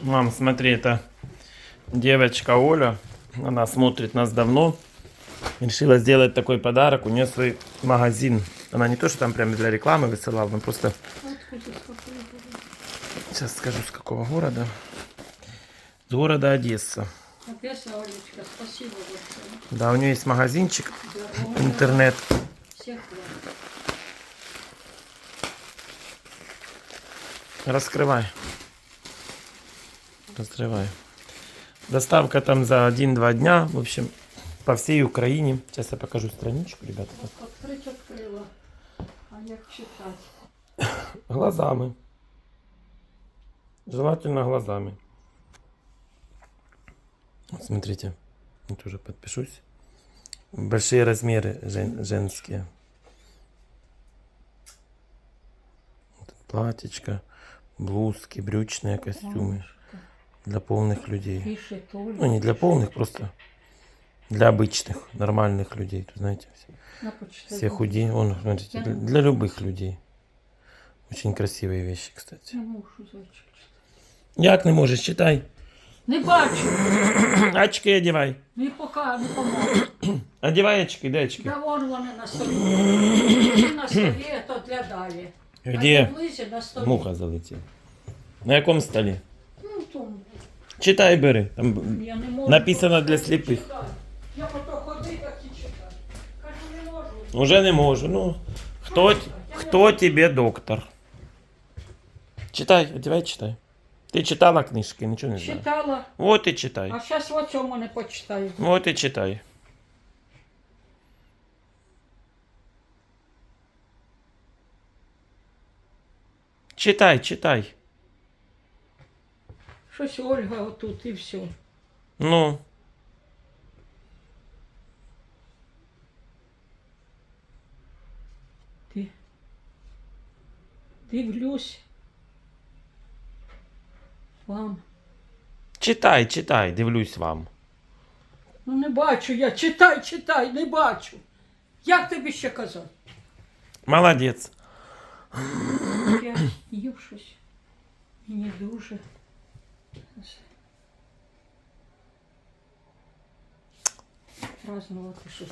Мам, смотри, это девочка Оля. Она смотрит нас давно. Решила сделать такой подарок. У нее свой магазин. Она не то, что там прям для рекламы высылала, но просто... Сейчас скажу, с какого города. С города Одесса. Одесса, Олечка, спасибо большое. Да, у нее есть магазинчик, Здорово. интернет. Всех благ. Раскрывай. Раскрывай. Доставка там за 1-2 дня. В общем, по всей Украине. Сейчас я покажу страничку, ребята. Открыть відкрила. А як читати? Глазами. Желательно глазами. Вот смотрите. Я тоже подпишусь. Большие размеры жен- женские. Вот Платьечко, блузки, брючные костюмы. Для полных людей. Пише Толя. Ну, не для полных, просто для обычных, нормальных людей. Тут, знаете, все, На почтові. все худые. Вон, смотрите, для, для любых людей. Очень красивые вещи, кстати. Не можу зайчик читати. Як не можеш, читай. Не бачу. Очки одівай. Не поки не помогу. Одівай очки, де очки? Да вон вони на столі. Ті на столі, то для далі. Где? А ближче на столі. Муха залетіла. На якому столі? Ну, тому. Читай бери. Там Я не можу. написано для сліпих. Читати. Я потім ходи, так і читаю. Кажу, не можу. Уже не можу. Ну, хто, т- хто тебе доктор? Читай, одівай, читай. Ти читала книжки, нічого не знаю. Читала, Вот і читай. а зараз в цьому не почитаю. Вот і читай. Читай, читай. Щось Ольга отут і все. Ну. Ти. Дивлюсь. Вам. Читай, читай, дивлюсь вам. Ну не бачу я. Читай, читай, не бачу. Як тобі ще казати? Молодець. Я їв щось. Мені дуже. Щось.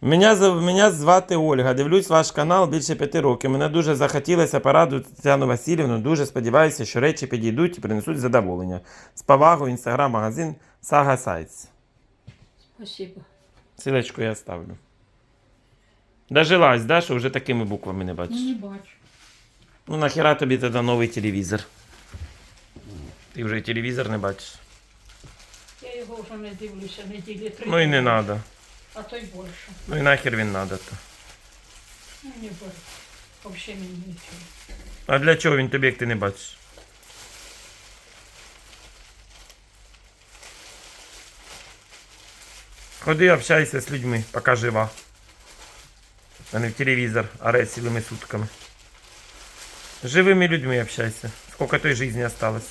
Мене, мене звати Ольга. Дивлюсь ваш канал більше п'яти років. Мене дуже захотілося порадувати Тетяну Васильівну. Дуже сподіваюся, що речі підійдуть і принесуть задоволення. З повагою інстаграм-магазин Saga Sites. Спасибо. Силочку я ставлю. Дожилась, да, що вже такими буквами не Ну бачиш? не бачу. Ну нахера тобі тоді новий телевізор? Ти вже й телевізор не бачиш. Я його вже не дивлюся неділі три. Ну і не треба. А то й більше. Ну і нахер він треба то. Ну не більше. Взагалі мені нічого. А для чого він тобі, як ти не бачиш? Ходи, общайся з людьми, поки жива. А не в телевізор, а цілими сутками. Живими людьми общайся. Сколько той жизни осталось?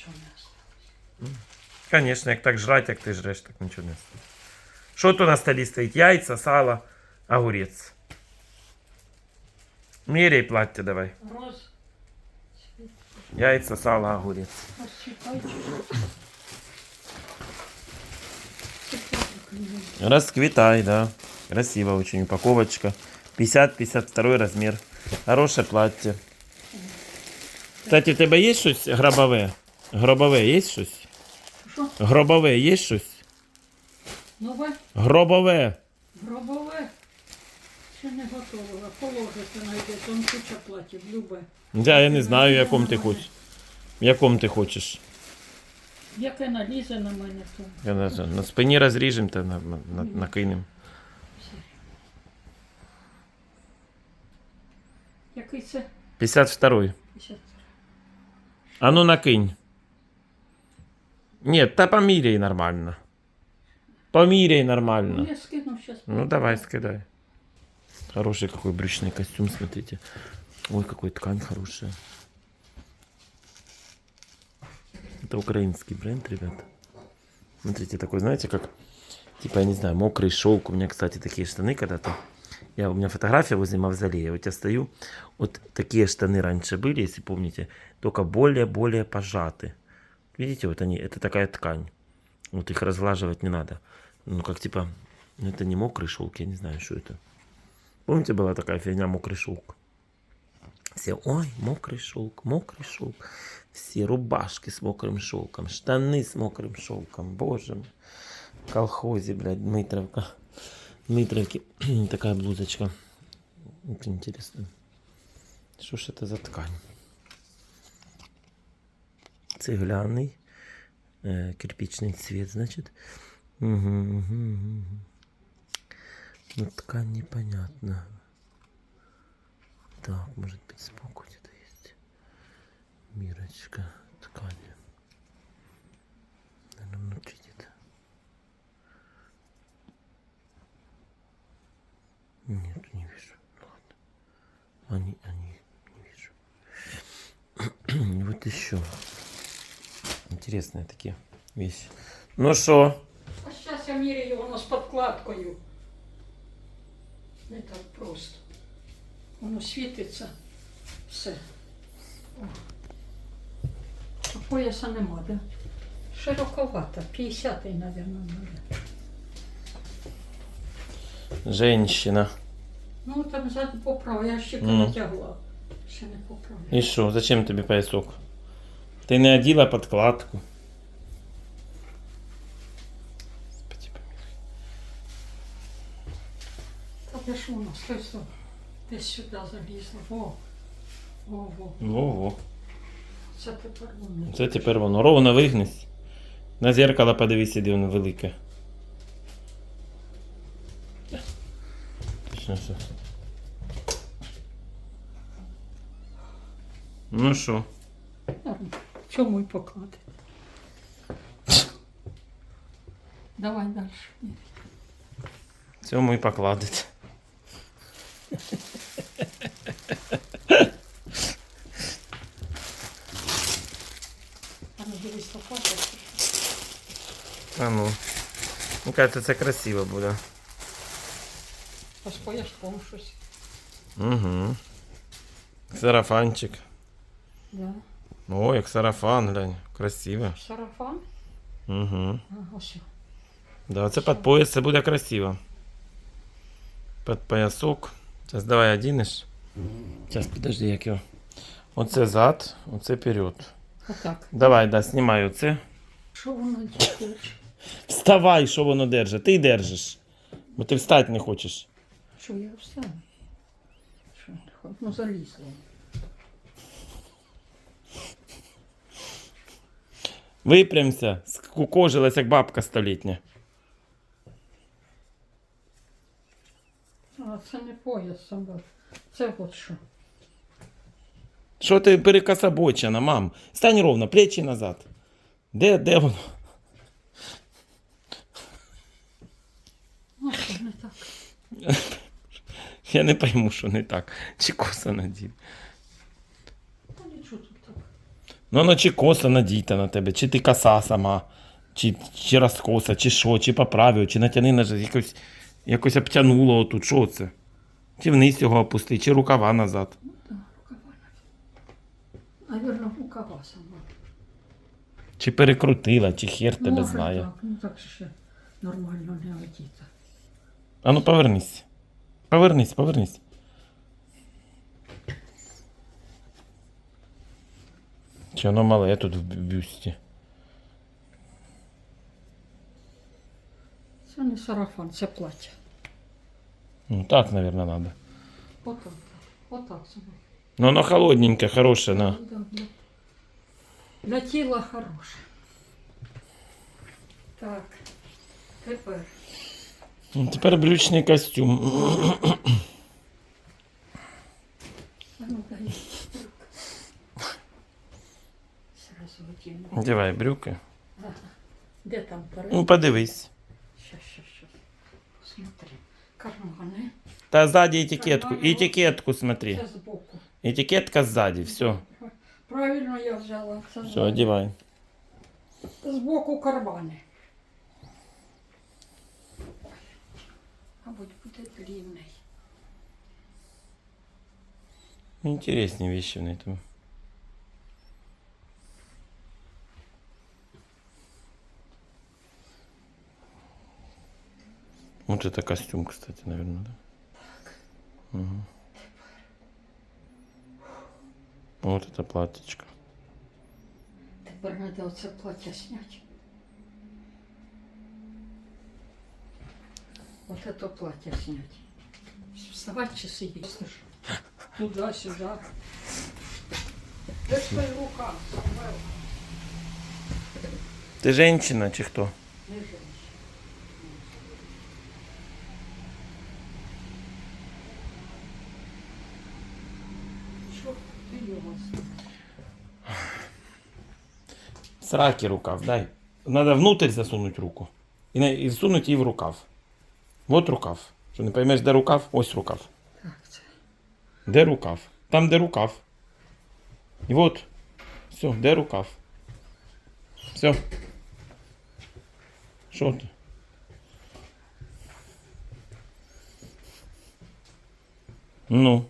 Нічого не осталось. Конечно, як так жрать, як ти жреш, так нічого не осталось. Що то на столі стоїть? Яйця, сало, огурець. Міряй плаття давай. Роз. Яйця, сало, огурець. Расквитай, да. Красиво очень упаковочка. 50-52 размер. Хорошее плаття. Кстати, у тебе є щось гробове? Гробове є щось? Що? Гробове є щось? Нове? Гробове. Гробове? Ще не готовила. Положити знайде. Там куча платів. Любе. Да, я не знаю, в якому ти хочеш. В якому ти хочеш. Яке налізе на мене, то Я не знаю, на спині розріжемо та на, на, на, накинемо. який це? 52-й. 50. А ну накинь. Нет, та поміряй нормально. Поміряй нормально. Ну, я скину зараз. Ну давай, скидай. Хороший какой брючный костюм, смотрите. Ой, какой ткань хорошая. Это украинский бренд, ребят. Смотрите, такой, знаете, как, типа, я не знаю, мокрый шелк. У меня, кстати, такие штаны когда-то Я, у меня фотография возле мавзолея. Вот я стою. Вот такие штаны раньше были, если помните, только более-более пожаты. Видите, вот они, это такая ткань. Вот их разглаживать не надо. Ну, как типа, ну, это не мокрый шелк, я не знаю, что это. Помните, была такая фигня мокрый шелк? Все, ой, мокрый шелк, мокрый шелк. Все рубашки с мокрым шелком, штаны с мокрым шелком. Боже мой. В колхозе, блядь, Дмитровка. Дмитровки. Такая блузочка. Очень интересно. Что ж это за ткань? Цегляный. Э, кирпичный цвет, значит. Угу, угу, угу. Ну, ткань непонятна. Так, может быть, сбоку где-то есть. Мирочка ткани. Наверное, внутри где-то. Нет, не вижу. Ладно. Они, они, не вижу. вот еще. Интересные такие вещи. Ну что? А зараз я міряю воно з подкладкою. Не так просто. Воно світиться. Все. О. А пояса нема, да? Широковато. 50-й, мабуть, надо. Женщина. Ну, там зад поправ, я ще Ну. натягла. Ще не поправила. І що? Зачем тобі поясок? Ти не оділа подкладку. Та де ж воно? Стой, стой. Десь сюди залізло. О, о, о. Во-во. Це тепер воно. Це тепер воно ровно вигнись. На зеркало подивись, де воно велике. Точно все. Ну що? Чому й поклади? Давай далі. Цьому і покладете. А ну лопата. Ну. Кажется, це красиво буде. З щось. Угу. Сарафанчик. Да. О, як сарафан, глянь. Красиво. Сарафан. Угу. Ага, ось. Да, це під пояс, це буде красиво. Під поясок. Зараз давай одінеш. Зараз, подожди, як його. Оце зад, оце вперед. Отак. Давай, да, знімай оце. Що воно хоче? Вставай, що воно держить. Ти держиш. Бо ти встати не хочеш. Що я встану? Що, ну залізло. Випрямся, скукожилась, як бабка столітня. А, це не пояс собак. Це от що. Що ти перекособочена, мам? Стань ровно, плечі назад. Де, де воно? Ну, що не так. Я не пойму, що не так. Чи коса надіта. Та нічого тут так. Ну, воно чи коса надіта на тебе, чи ти коса сама, чи, чи розкоса, чи що, чи поправив, чи натяни на якось, якось обтянуло отут, що це? Чи вниз його опусти, чи рукава назад. Ну так, рукава. назад. Навірно, рукава сама. Чи перекрутила, чи хер тебе Може знає. Так, ну так ще нормально не одіта. А ну повернись. Повернись, повернись. Чи воно мале тут в бю- бюсті? Це не сарафан, це плаття. Ну так, наверное, надо. Отак. Отак собі. Но оно холодненькое, хорошее, на. Да, да. Для тіла хороше. Так. Тепер. Ну, Тепер брючний костюм. А ну дай. Сразу одіну. Одівай брюки. Де там перед? Ну, подивись. Щас, щас, щас. Смотри. Кармани. Та сзади етикетку. Етикетку смотри. Це збоку. Етикетка сзади, все. Правильно я взяла. Це Все, збоку. одівай. Збоку кармани. Мабуть, буде длинний. Інтересні вещи в неї там. Вот это костюм, кстати, наверное, да? Угу. Вот это платьечко. Тепер треба оце плаття зняти. Вот это плаття зняти. Вставати чи сидіти? Туди-сюди. Де твої рука? Самвел? Ти женщина чи хто? Не женщина. Сраки рукав, дай. Надо внутрь засунуть руку. І, на- і всунуть її в рукав. Вот рукав. Що не поймеш, де рукав? Ось рукав. Де рукав? Там, де рукав. І от. Все, де рукав? Все. Що ти? Ну.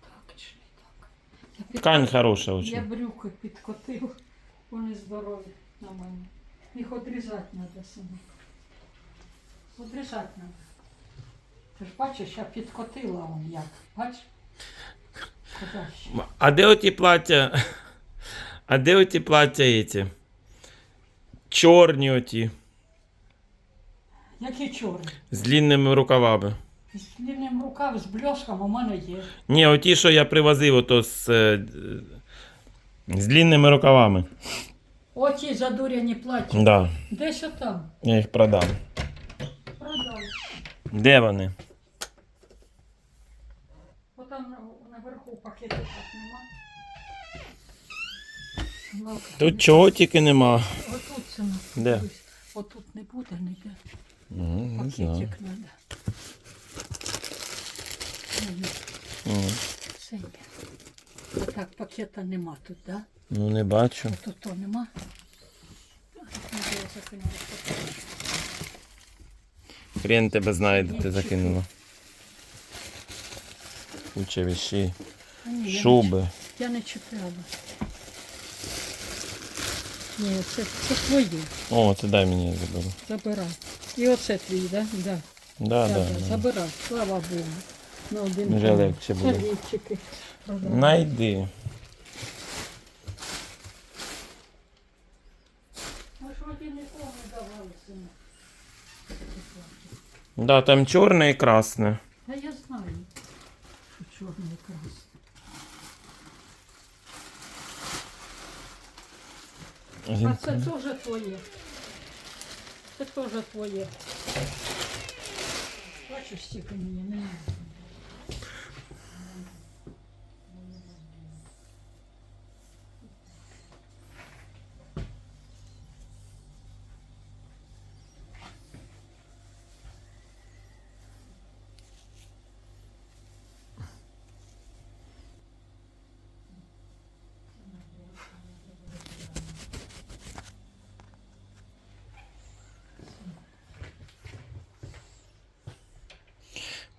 Так, чи не так? Я, під... Ткань хороша я очень. брюки підкотив. Вони здорові на мене. Їх одрізати треба синок. Одрізати треба. Ти ж бачиш, я підкотила он як. Бач? Куди ще? А де оті плаття? А де оті плаття эти? Чорні оті. Які чорні? З длинними рукавами. З рукав, з бльоском у мене є. Ні, оті, що я привозив, ото з, е, з длинними рукавами. Оті задуряні плаття. Да, Десь отам. я їх продам. Продав. Де вони? Отам на- наверху пакетів так нема. Ну, Тут чого тільки нема. Отут це Де? Отут не буде ніде. Ну, не знаю. Пакетик треба. Є. Так, пакета нема тут, да? Ну не бачу. Тут то нема. Хрен тебе знає, де ти закинула. Куча вещей. А, ні, Шуби. Я не чіпляла. Ні, це, це твої. О, це дай мені я заберу. Забирай. І оце твій, да? Да. Да, Да, да, да, да. Забирай. Слава Богу. На один Вже день. буде. Сердечки. Найди. Да, там чорне і красне. Та я знаю, що чорний красний. А це теж твоє. Це теж твоє. Бачиш, стільки мені не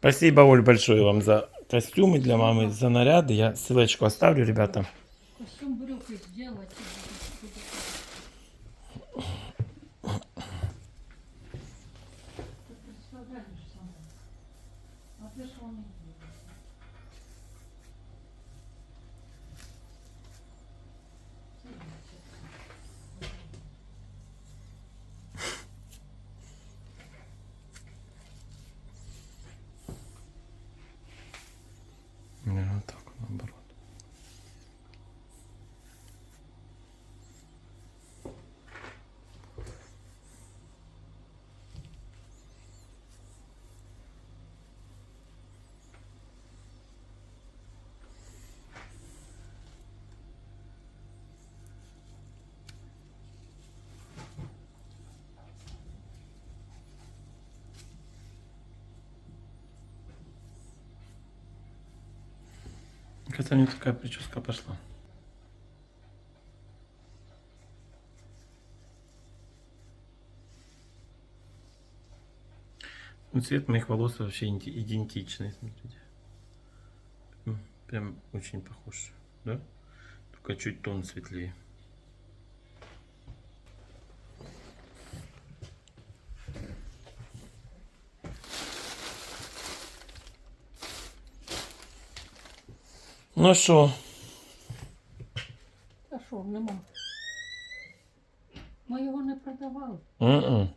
Спасибо, Оль, большое вам за костюмы для мамы, за наряды. Я ссылочку оставлю, ребята. Костюм брюки сделать. Какая-то у меня такая прическа пошла. Ну, цвет моих волос вообще иденти- идентичный, смотрите. Прям очень похож, да? Только чуть тон светлее. Ну що, Та що, нема. Ми його не продавали. М-м.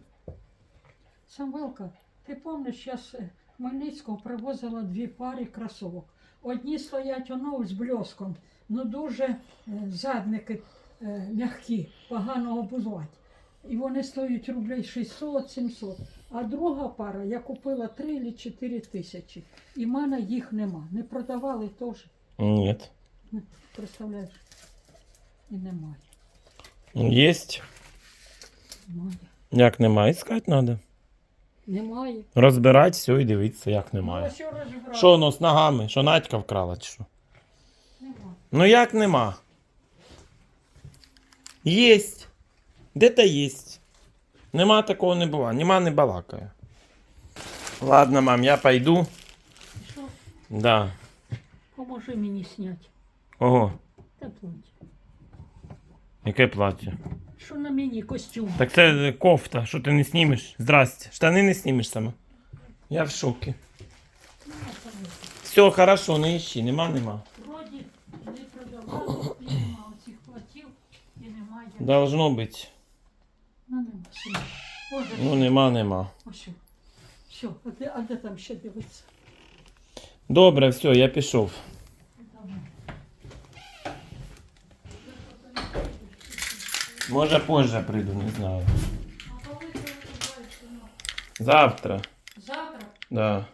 Самвелка, ти пам'ятаєш, я з е, Хмельницького привозила дві пари кросовок. Одні стоять оно з бльоском, ну дуже е, задники е, м'які, погано обузувати. І вони стоять рублей 600-700. А друга пара я купила 3 чи 4 тисячі. І в мене їх нема. Не продавали теж. Нет. Представляєш? І немає. Есть. Немає. Як немає, искать треба. Немає. Розбирати все і дивитися, як Ну, немає. ось його розібрали. Що воно з ногами? Що Надька вкрала чи що? Нема. Ну як нема? Єсть. Де-то єсть. Нема такого не бува. Нема не балакає. Ладно, мам, я пойду. Що? Да. Поможи мені зняти. Ого, Та платье. яке плаття. Що на мені костюм? Так це кофта, що ти не знімеш? Здрасте. Штани не знімеш сама. Я в шокі. Все, хорошо, не ищи, нема, нема. Вроді не продавали, нема оцих платів, і немає. Должно бути. Ну нема. сина. Боже, Ну нема, нема. ось. Все, а де, а де там ще дивиться? Добре, все, я пішов. Може позже прийду, не знаю. А синок? Завтра. Завтра? Да.